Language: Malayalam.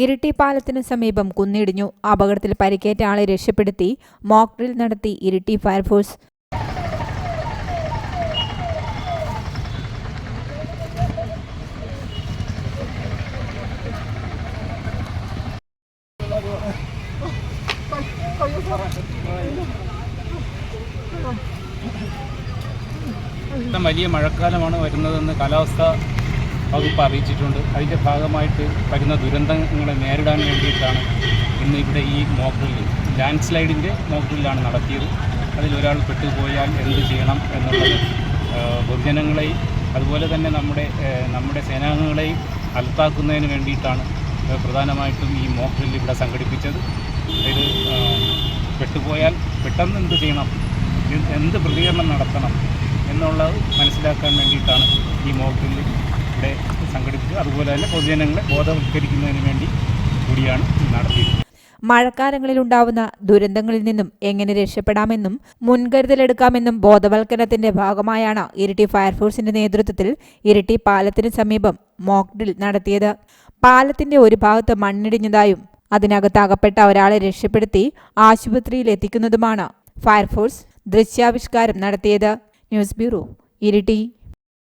ഇരിട്ടി പാലത്തിന് സമീപം കുന്നിടിഞ്ഞു. അപകടത്തിൽ പരിക്കേറ്റ ആളെ രക്ഷപ്പെടുത്തി. മോക്ക് ഡ്രിൽ നടത്തി ഇരിട്ടി ഫയർഫോഴ്സ്. വലിയ മഴക്കാലമാണ് വരുന്നതെന്ന് കാലാവസ്ഥ വകുപ്പ് അറിയിച്ചിട്ടുണ്ട്. അതിന്റെ ഭാഗമായിട്ട് വരുന്ന ദുരന്തങ്ങളെ നേരിടാൻ വേണ്ടിയിട്ടാണ് ഇന്ന് ഇവിടെ ഈ മോക്ക് ഡ്രില്ല് ലാൻഡ് സ്ലൈഡിന്റെ മോക്ക് ഡ്രില്ലാണ് നടത്തിയത് അതിലൊരാൾ പെട്ടുപോയാൽ എന്ത് ചെയ്യണം എന്നുള്ളത് പൊതുജനങ്ങളെയും അതുപോലെ തന്നെ നമ്മുടെ നമ്മുടെ സേനാംഗങ്ങളെയും അലത്താക്കുന്നതിന് വേണ്ടിയിട്ടാണ് പ്രധാനമായിട്ടും ഈ മോക്ക് ഡ്രില്ല് ഇവിടെ സംഘടിപ്പിച്ചത്. ഇത് പെട്ടുപോയാൽ പെട്ടെന്ന് എന്ത് ചെയ്യണം എന്ത് പ്രതികരണം നടത്തണം എന്നുള്ളത് മനസ്സിലാക്കാൻ വേണ്ടിയിട്ടാണ് ഈ മോക്ക് ഡ്രില്ല് അതുപോലെ തന്നെ പൊതുജനങ്ങളെ ബോധവൽക്കരിക്കുന്നതിന് വേണ്ടി കൂടിയാണ് നടത്തിയത് മഴക്കാലങ്ങളിലുണ്ടാവുന്ന ദുരന്തങ്ങളിൽ നിന്നും എങ്ങനെ രക്ഷപ്പെടാമെന്നും മുൻകരുതലെടുക്കാമെന്നും ബോധവൽക്കരണത്തിന്റെ ഭാഗമായാണ് ഇരിട്ടി ഫയർഫോഴ്സിന്റെ നേതൃത്വത്തിൽ ഇരിട്ടി പാലത്തിന് സമീപം മോക്ക് ഡ്രിൽ നടത്തിയത്. പാലത്തിന്റെ ഒരു ഭാഗത്ത് മണ്ണിടിഞ്ഞതായും അതിനകത്ത് അകപ്പെട്ട ഒരാളെ രക്ഷപ്പെടുത്തി ആശുപത്രിയിൽ എത്തിക്കുന്നതുമാണ് ഫയർഫോഴ്സ് ദൃശ്യാവിഷ്കാരം നടത്തിയത്. News bureau Iritty.